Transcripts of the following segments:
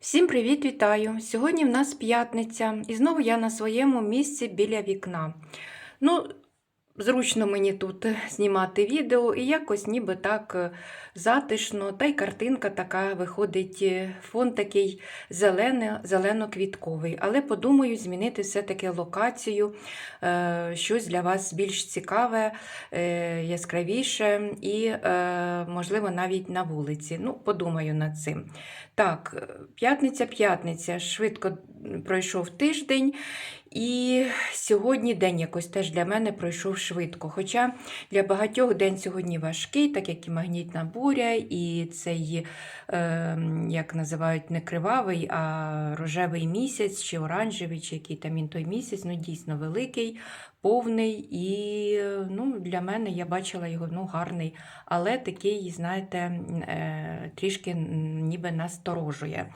Всім привіт, вітаю! Сьогодні в нас п'ятниця, і знову я на своєму місці біля вікна. Ну, зручно мені тут знімати відео, і якось ніби так е, затишно, та й картинка така виходить, е, фон такий зелено-квітковий. Але подумаю змінити все-таки локацію, е, щось для вас більш цікаве, яскравіше і, можливо, навіть на вулиці. Ну, подумаю над цим. Так, п'ятниця-п'ятниця, швидко пройшов тиждень, і сьогодні день якось теж для мене пройшов швидко. Хоча для багатьох день сьогодні важкий, так як і магнітна буря, і цей, е, як називають, не кривавий, а рожевий місяць, чи оранжевий, чи який там він той місяць, ну дійсно великий, повний. І ну, для мене я бачила його ну, гарний, але такий, знаєте, е, трішки ніби насторожує.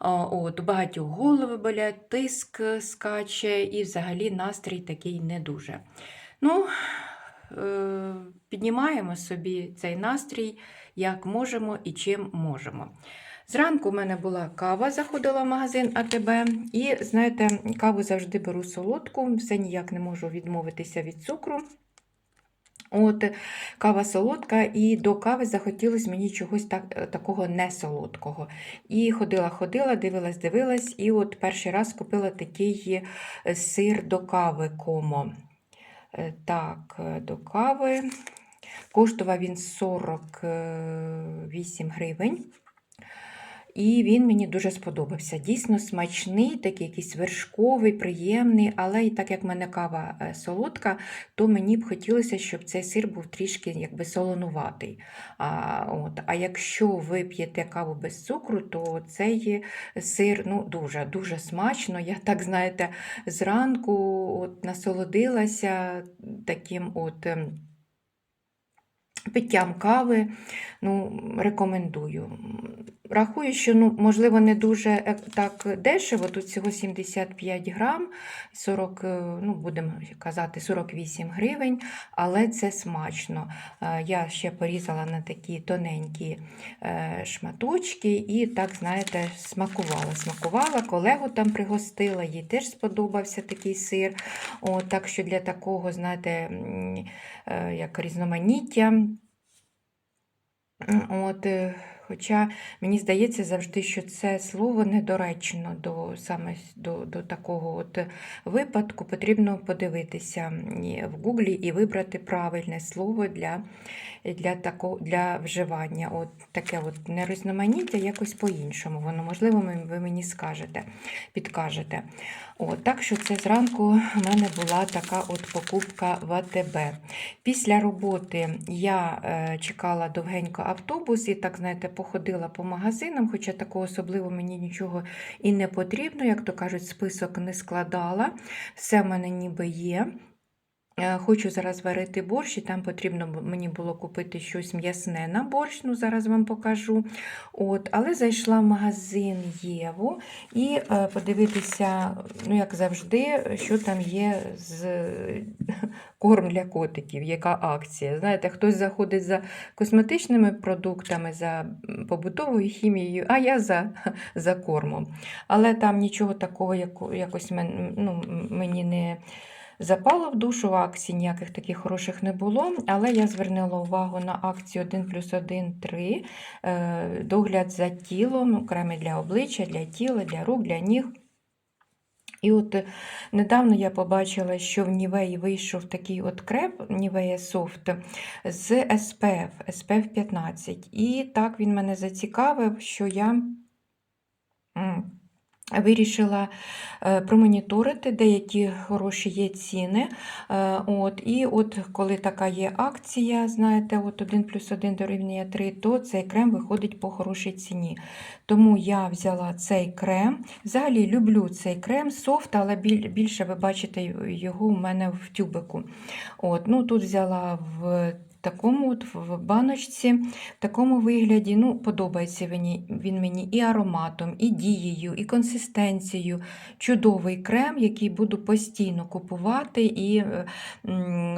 От, У багатьох голови болять, тиск скаче, і взагалі настрій такий не дуже. Ну, е, Піднімаємо собі цей настрій, як можемо і чим можемо. Зранку в мене була кава, заходила в магазин АТБ, і, знаєте, каву завжди беру солодку, все ніяк не можу відмовитися від цукру. От Кава солодка, і до кави захотілося мені чогось так, такого не солодкого. І ходила-ходила, дивилась-дивилась, і от перший раз купила такий сир до кави комо. Так, до кави. Коштував він 48 гривень. І він мені дуже сподобався. Дійсно смачний, такий якийсь вершковий, приємний, але і так як в мене кава е, солодка, то мені б хотілося, щоб цей сир був трішки якби солонуватий. А от, а якщо ви п'єте каву без цукру, то цей сир ну, дуже дуже смачно. Я так, знаєте, зранку от насолодилася таким от. Питтям кави, ну, рекомендую. Рахую, що ну, можливо не дуже е, так дешево, тут всього 75 грам, 40, е, ну, будемо казати, 48 гривень, але це смачно. Е, я ще порізала на такі тоненькі шматочки і так, знаєте, смакувала. Смакувала, колегу там пригостила, їй теж сподобався такий сир. О, так що для такого, знаєте, як різноманіття. От, Хоча мені здається завжди, що це слово недоречно до саме до, до такого от випадку. Потрібно подивитися в Гуглі і вибрати правильне слово для для, тако, для вживання. От Таке от нерізноманіття якось по-іншому. Воно, можливо, ви мені скажете, підкажете. От, Так що це зранку в мене була така от покупка в АТБ. Після роботи я е, чекала довгенько автобус і так, знаєте, походила по магазинам, хоча такого особливо мені нічого і не потрібно, як то кажуть, список не складала. Все в мене ніби є. Е, хочу зараз варити борщ, і там потрібно мені було купити щось м'ясне на борщ, ну зараз вам покажу. От, Але зайшла в магазин Єву і е, подивитися, ну, як завжди, що там є з корм для котиків, яка акція. Знаєте, хтось заходить за косметичними продуктами, за побутовою хімією, а я за за кормом. Але там нічого такого якось ну, мені не запало в душу, акцій ніяких таких хороших не було, але я звернула увагу на акцію 1 плюс 1 3, е, догляд за тілом, окремі для обличчя, для тіла, для рук, для ніг. І от недавно я побачила, що в Нівеї вийшов такий от креп Нівея Софт з SPF, SPF 15. І так він мене зацікавив, що я Вирішила е, промоніторити, деякі хороші є ціни. Е, от, І от коли така є акція, знаєте, от 1 плюс 1 дорівнює 3, то цей крем виходить по хорошій ціні. Тому я взяла цей крем. Взагалі люблю цей крем, софт, але більше ви бачите його у мене в тюбику. От, ну Тут взяла в такому от в баночці, в такому вигляді. Ну, подобається він, мені і ароматом, і дією, і консистенцією. Чудовий крем, який буду постійно купувати і е,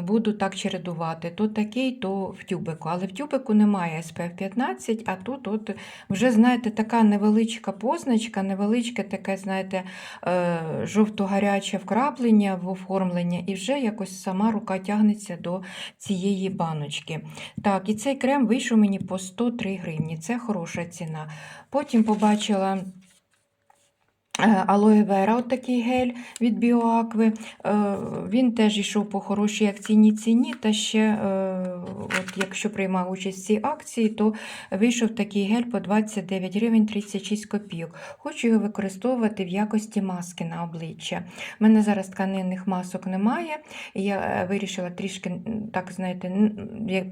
буду так чередувати. То такий, то в тюбику. Але в тюбику немає SPF 15, а тут от вже, знаєте, така невеличка позначка, невеличке таке, знаєте, е, жовто-гаряче вкраплення в оформлення, і вже якось сама рука тягнеться до цієї баночки. Так, і цей крем вийшов мені по 103 гривні. Це хороша ціна. Потім побачила. Е, Алоe Vera, от такий гель від Біоакви. Е, Він теж йшов по хорошій акційній ціні. Та ще, е, от якщо приймав участь в цій акції, то вийшов такий гель по 29 гривень 36 копійок. Хочу його використовувати в якості маски на обличчя. У мене зараз тканинних масок немає. і Я вирішила трішки, так знаєте,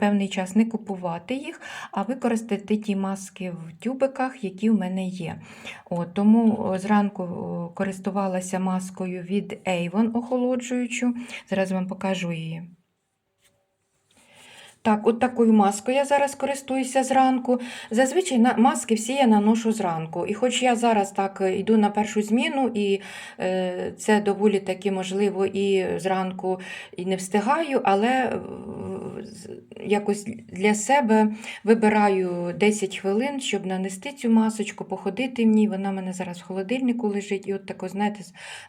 певний час не купувати їх, а використати ті маски в тюбиках, які в мене є. От, тому зранку користувалася маскою від Avon охолоджуючу. Зараз вам покажу її. Так, от такою маскою я зараз користуюся зранку. Зазвичай маски всі я наношу зранку. І хоч я зараз так е, йду на першу зміну, і е, це доволі таки можливо і зранку і не встигаю, але е, якось для себе вибираю 10 хвилин, щоб нанести цю масочку, походити в ній. Вона в мене зараз в холодильнику лежить. І от тако, знаєте,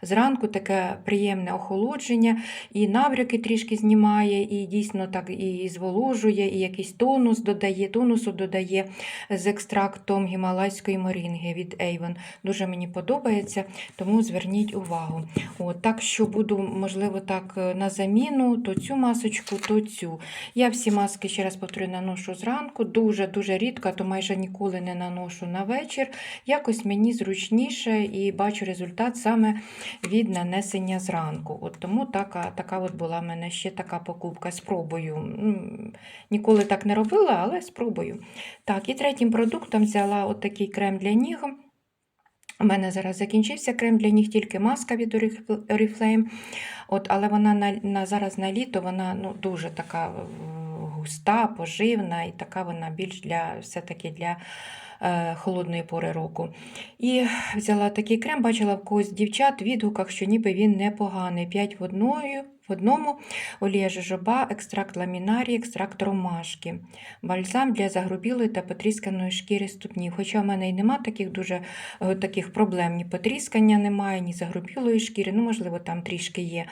зранку таке приємне охолодження, і навряки трішки знімає, і дійсно так і зволожує, і якийсь тонус додає, тонусу додає з екстрактом гімалайської морінги від Avon. Дуже мені подобається, тому зверніть увагу. От, так що буду, можливо, так е, на заміну, то цю масочку, то цю. Я всі маски, ще раз повторю, наношу зранку, дуже-дуже рідко, то майже ніколи не наношу на вечір. Якось мені зручніше і бачу результат саме від нанесення зранку. От тому така, така от була в мене ще така покупка. Спробую. Ніколи так не робила, але спробую. Так, і третім продуктом взяла от такий крем для ніг. У мене зараз закінчився крем для ніг, тільки маска від Orif- Oriflame. От, але вона на, на, зараз на літо вона ну, дуже така е, густа, поживна, і така вона більш для все-таки для е, холодної пори року. І взяла такий крем, бачила в когось дівчат в відгуках, що ніби він непоганий. 5 в одною. В одному олія жожоба, екстракт ламінарії, екстракт ромашки, бальзам для загрубілої та потрісканої шкіри ступнів. Хоча в мене й нема таких дуже е, таких проблем, ні потріскання немає, ні загрубілої шкіри, ну, можливо, там трішки є.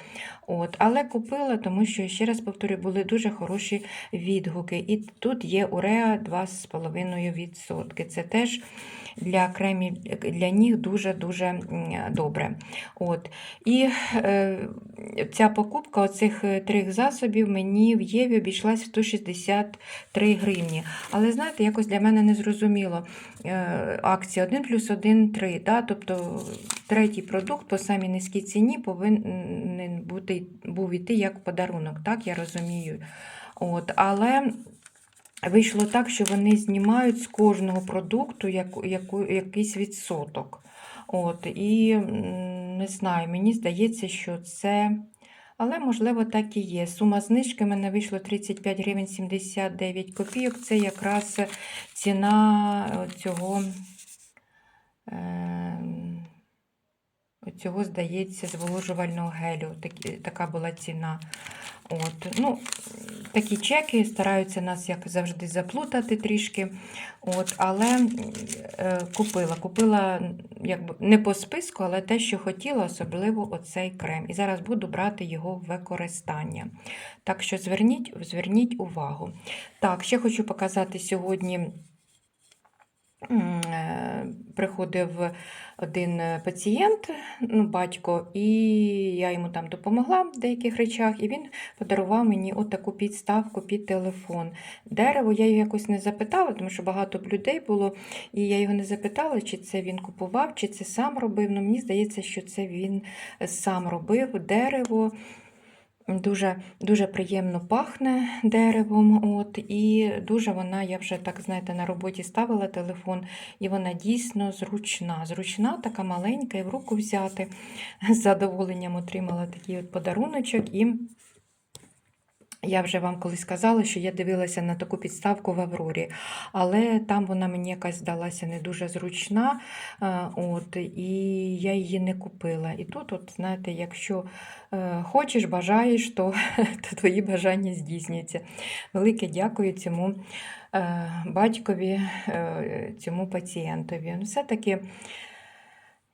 От. Але купила, тому що, ще раз повторю, були дуже хороші відгуки. І тут є уреа 2,5%. Це теж для кремів для ніг дуже-дуже добре. От. І е, ця покупка оцих е, трьох засобів мені в Єві обійшлась 163 гривні. Але знаєте, якось для мене не зрозуміло. Е, акція 1 плюс 1 3. Да? Тобто третій продукт по самій низькій ціні повинен бути, був іти як подарунок, так я розумію. От, але вийшло так, що вони знімають з кожного продукту яку, яку, якийсь відсоток. От, і не знаю, мені здається, що це. Але, можливо, так і є. Сума знижки в мене вийшло 35 гривень 79 копійок. Це якраз ціна цього, е, цього здається, зволожувального гелю. Так, така була ціна. От, ну, такі чеки стараються нас, як завжди, заплутати трішки. От, але е, купила. Купила якби, не по списку, але те, що хотіла, особливо оцей крем. І зараз буду брати його в використання. Так що зверніть, зверніть увагу. Так, ще хочу показати сьогодні. е, Приходив один е, пацієнт, ну, батько, і я йому там допомогла в деяких речах, і він подарував мені отаку підставку під телефон. Дерево я його якось не запитала, тому що багато б людей було, і я його не запитала, чи це він купував, чи це сам робив. Ну, мені здається, що це він сам робив дерево. Дуже, дуже приємно пахне деревом. От, і дуже вона, я вже так знаєте, на роботі ставила телефон, і вона дійсно зручна. Зручна, така маленька, і в руку взяти. З задоволенням отримала такий от подаруночок. І Я вже вам колись казала, що я дивилася на таку підставку в Аврорі, але там вона мені якась здалася не дуже зручна, е, от, і я її не купила. І тут, от, знаєте, якщо е, хочеш, бажаєш, то, то твої бажання здійсняться. Велике дякую цьому е, батькові, цьому пацієнтові. Все-таки.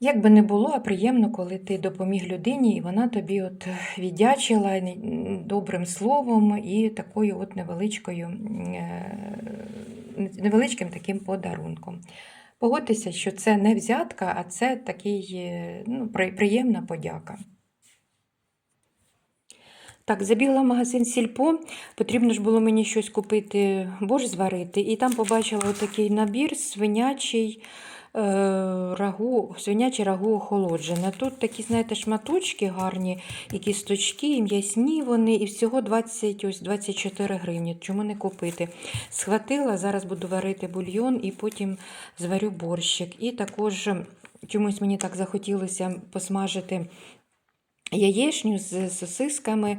Як би не було, а приємно, коли ти допоміг людині, і вона тобі от віддячила добрим словом і такою от невеличкою, е, невеличким таким подарунком. Погодьтеся, що це не взятка, а це такий е, ну, приємна подяка. Так, забігла в магазин Сільпо. Потрібно ж було мені щось купити, борщ зварити. І там побачила отакий набір свинячий е, рагу, свиняче рагу охолоджене. Тут такі, знаєте, шматочки гарні, і кісточки, і м'ясні вони, і всього 20, ось 24 гривні. Чому не купити? Схватила, зараз буду варити бульйон і потім зварю борщик. І також чомусь мені так захотілося посмажити. Яєчню з сосисками,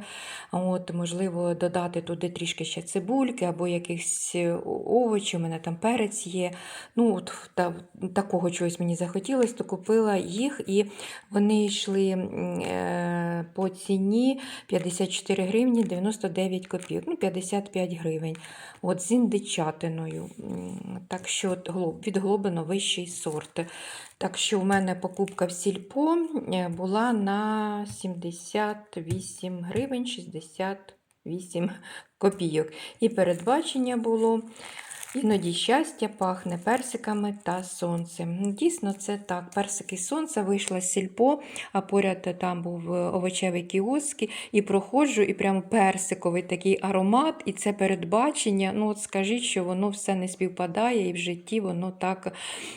от, можливо, додати туди трішки ще цибульки або якихось е, овочів, у мене там перець є. Ну, от, та, такого чогось мені захотілося, то купила їх, і вони йшли е, по ціні 54 гривні 99 копійок, ну, 55 гривень. От, з індичатиною. Так що от глоб- відглоблено вищий сорт. Так що у мене покупка в сільпо е, була на 78 гривень 68 копійок. І передбачення було. Іноді щастя пахне персиками та сонцем. Дійсно, це так. Персики сонце вийшла з сільпо, а поряд там був е, овочевий кіоск, і проходжу, і прямо персиковий такий аромат, і це передбачення. Ну, от скажіть, що воно все не співпадає, і в житті воно так,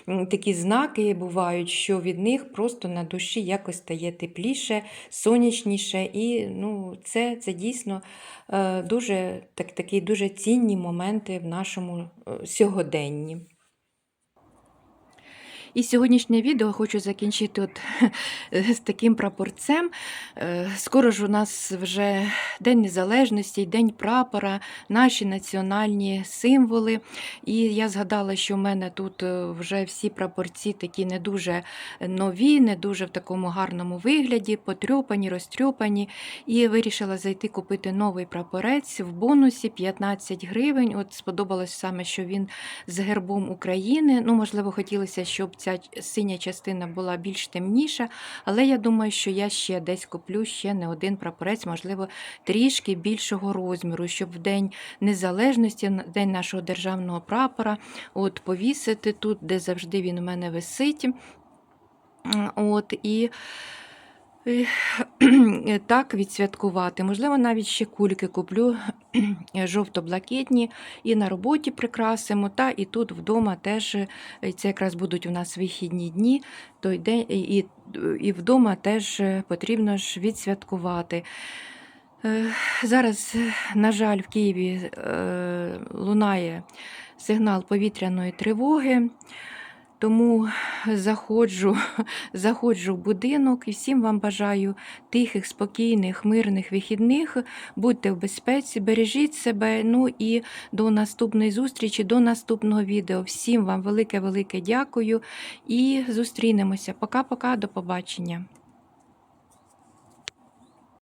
такі знаки бувають, що від них просто на душі якось стає тепліше, сонячніше. І ну, це, це дійсно е, дуже, так, такі дуже цінні моменти в нашому сьогоденні. І сьогоднішнє відео хочу закінчити от, з таким прапорцем. Е, Скоро ж у нас вже День Незалежності, День прапора, наші національні символи. І я згадала, що в мене тут е, вже всі прапорці такі не дуже нові, не дуже в такому гарному вигляді, потрьопані, розтрьопані. І вирішила зайти купити новий прапорець в бонусі 15 гривень. От сподобалось саме, що він з гербом України. Ну, можливо, хотілося, щоб ця синя частина була більш темніша, але я думаю, що я ще десь куплю ще не один прапорець, можливо, трішки більшого розміру, щоб в День Незалежності, День нашого державного прапора, от повісити тут, де завжди він у мене висить. От, і так відсвяткувати. Можливо, навіть ще кульки куплю жовто-блакитні і на роботі прикрасимо. Та і тут вдома теж е, це якраз будуть у нас вихідні дні, той день і, і, вдома теж е, потрібно ж відсвяткувати. Е, Зараз, на жаль, в Києві лунає сигнал повітряної тривоги. Тому заходжу, заходжу в будинок і всім вам бажаю тихих, спокійних, мирних вихідних. Будьте в безпеці, бережіть себе. Ну і до наступної зустрічі, до наступного відео. Всім вам велике-велике дякую і зустрінемося. Пока-пока, до побачення.